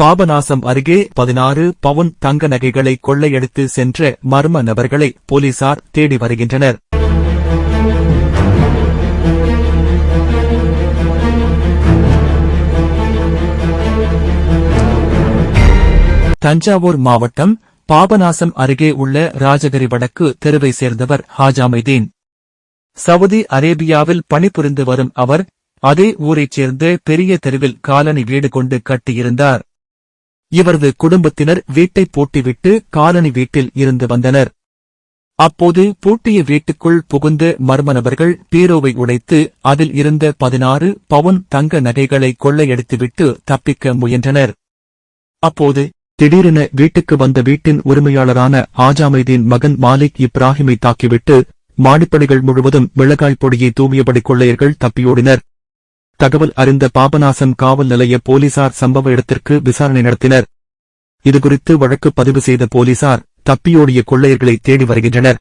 பாபநாசம் அருகே பதினாறு பவுன் தங்க நகைகளை கொள்ளையடித்து சென்ற மர்ம நபர்களை போலீசார் தேடி வருகின்றனர். தஞ்சாவூர் மாவட்டம் பாபநாசம் அருகே உள்ள ராஜகிரி வடக்கு தெருவை சேர்ந்தவர் ஹாஜாமைதீன். சவுதி அரேபியாவில் பணிபுரிந்து வரும் அவர் அதே ஊரைச் சேர்ந்த பெரிய தெருவில் காலனி வீடு கொண்டு கட்டியிருந்தார். இவரது குடும்பத்தினர் வீட்டை பூட்டிவிட்டு காலனி வீட்டில் இருந்து வந்தனர். அப்போது பூட்டிய வீட்டுக்குள் புகுந்த மர்ம நபர்கள் பீரோவை உடைத்து அதில் இருந்த பதினாறு பவுன் தங்க நகைகளை கொள்ளையடித்துவிட்டு தப்பிக்க முயன்றனர். அப்போது திடீரென வீட்டுக்கு வந்த வீட்டின் உரிமையாளரான ஆஜாமைதீன் மகன் மாலிக் இப்ராஹிமை தாக்கிவிட்டு மாடிப்படைகள் முழுவதும் மிளகாய் பொடியை தூவியபடி கொள்ளையர்கள் தப்பியோடினர். தகவல் அறிந்த பாபநாசம் காவல் நிலைய போலீசார் சம்பவ இடத்திற்கு விசாரணை நடத்தினர். இதுகுறித்து வழக்கு பதிவு செய்த போலீசார் தப்பியோடிய கொள்ளையர்களை தேடி வருகின்றனர்.